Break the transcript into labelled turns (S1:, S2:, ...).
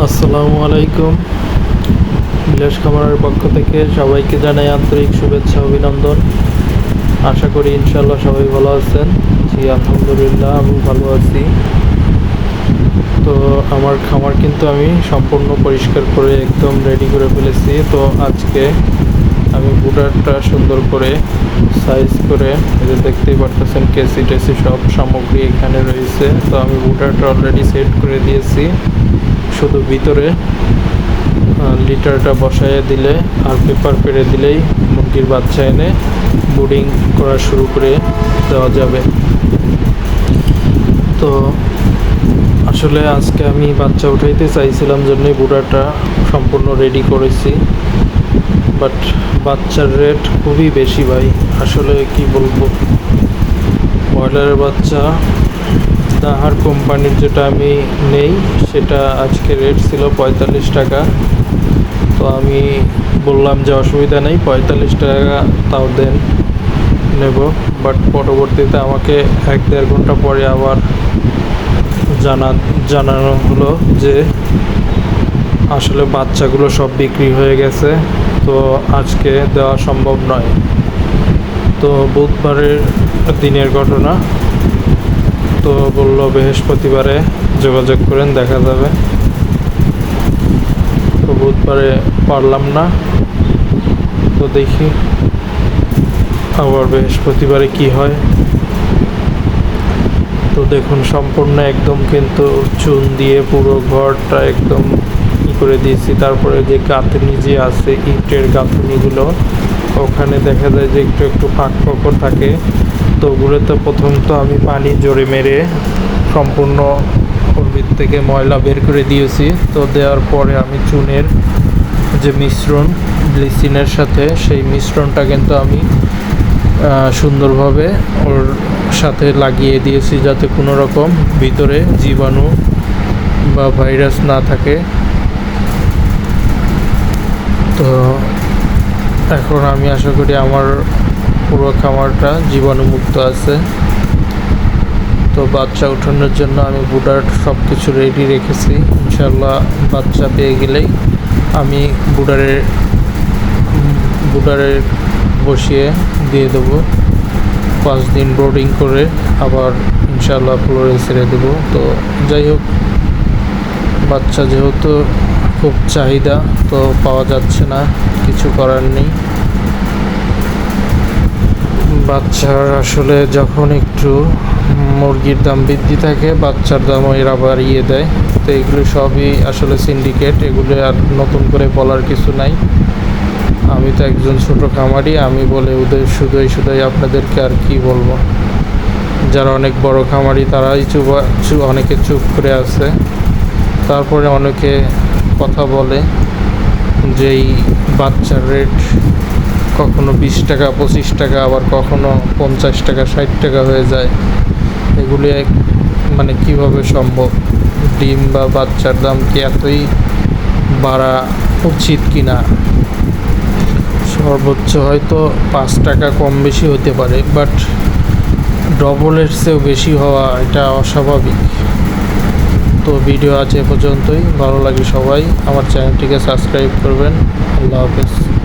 S1: আসসালামু আলাইকুম। বিলাস খামারের পক্ষ থেকে সবাইকে জানাই আন্তরিক শুভেচ্ছা, অভিনন্দন। আশা করি ইনশাল্লাহ সবাই ভালো আছেন। জি, আলহামদুলিল্লাহ, আমি ভালো আছি। তো আমার খামার কিন্তু আমি সম্পূর্ণ পরিষ্কার করে একদম রেডি করে ফেলেছি। তো আজকে আমি বুটারটা সুন্দর করে সাইজ করে যে দেখতেই পারতেছেন কেসি টেসি সব সামগ্রী এখানে রয়েছে। তো আমি বুটারটা অলরেডি সেট করে দিয়েছি। শুধু ভিতরে লিটারটা বসায় দিলে আর পেপার পেরে দিলেই মুরগির বাচ্চা এনে বুডিং করা শুরু করে দেওয়া যাবে। তো আসলে আজকে আমি বাচ্চা উঠাইতে চাইছিলাম জন্যই বুড়াটা সম্পূর্ণ রেডি করেছি। বাট বাচ্চার রেট খুবই বেশি ভাই, আসলে কি বলব? ব্রয়লারের বাচ্চা দাহার কোম্পানির যেটা আমি নেই, সেটা আজকে রেট ছিল পঁয়তাল্লিশ টাকা। তো আমি বললাম যে অসুবিধা নেই, পঁয়তাল্লিশ টাকা তাও দেন, নেব। বাট পরবর্তীতে আমাকে এক দেড় ঘণ্টা পরে আবার জানা, জানানো হলো যে আসলে বাচ্চাগুলো সব বিক্রি হয়ে গেছে, তো আজকে দেওয়া সম্ভব নয়। তো বুধবারের দিনের ঘটনা। বলল, বৃহস্পতিবারে যোগাযোগ করেন, দেখা যাবে। তো বুধবারে পারলাম না। তো দেখি আবার বৃহস্পতিবারে কি হয়। তো দেখুন, সম্পূর্ণ একদম কিন্তু চুন দিয়ে পুরো ঘরটা একদম করে দিয়েছি। তারপরে যে গাঁথনি যে আছে, ইটের গাঁথনিগুলো, ওখানে দেখা যায় যে একটু একটু ফাঁক ফোকর থাকে। তো ওগুলোতে প্রথম তো আমি পানি জোরে মেরে সম্পূর্ণ ওর থেকে ময়লা বের করে দিয়েছি। তো দেওয়ার পরে আমি চুনের যে মিশ্রণ ব্লিচিনের সাথে, সেই মিশ্রণটা কিন্তু আমি সুন্দরভাবে ওর সাথে লাগিয়ে দিয়েছি যাতে কোনো রকম ভিতরে জীবাণু বা ভাইরাস না থাকে। তো এখন আমি আশা করি আমার পুরো খামারটা জীবাণুমুক্ত আছে। তো বাচ্চা উঠানোর জন্য আমি বুডার সব কিছু রেডি রেখেছি। ইনশাল্লাহ বাচ্চা পেয়ে গেলেই আমি বুডারের বুডারে বসিয়ে দিয়ে দেবো। পাঁচ দিন ব্রোডিং করে আবার ইনশাল্লাহ ফ্লোরে ছেড়ে দেবো। তো যাই হোক, বাচ্চা যেহেতু খুব চাহিদা, তো পাওয়া যাচ্ছে না, কিছু করার নেই। বাচ্চার আসলে যখন একটু মুরগির দাম বৃদ্ধি থাকে, বাচ্চার দামও এরা বাড়িয়ে দেয়। তো এগুলো সবই আসলে সিন্ডিকেট এগুলো আর নতুন করে বলার কিছু নাই। আমি তো একজন ছোট খামারি, আমি বলে ওদের শুধুই শুধুই আপনাদেরকে আর কি বলব? যারা অনেক বড় খামারি, তারাই চুপ অনেকে চুপ করে আছে। তারপরে অনেকে কথা বলে যে এই বাচ্চার রেট কখনো বিশ টাকা, পঁচিশ টাকা, আবার কখনো পঞ্চাশ টাকা, ষাট টাকা হয়ে যায়। এগুলি এক- মানে কীভাবে সম্ভব? ডিম বা বাচ্চার দাম কি এতই বাড়া উচিত কি না সর্বোচ্চ হয়তো পাঁচ টাকা কম বেশি হতে পারে, বাট ডবলের চেয়েও বেশি হওয়া এটা অস্বাভাবিক। তো ভিডিও এ পর্যন্তই। ভালো লাগে সবাই। আমার চ্যানেলটিকে সাবস্ক্রাইব করবেন। আল্লাহ হাফেজ।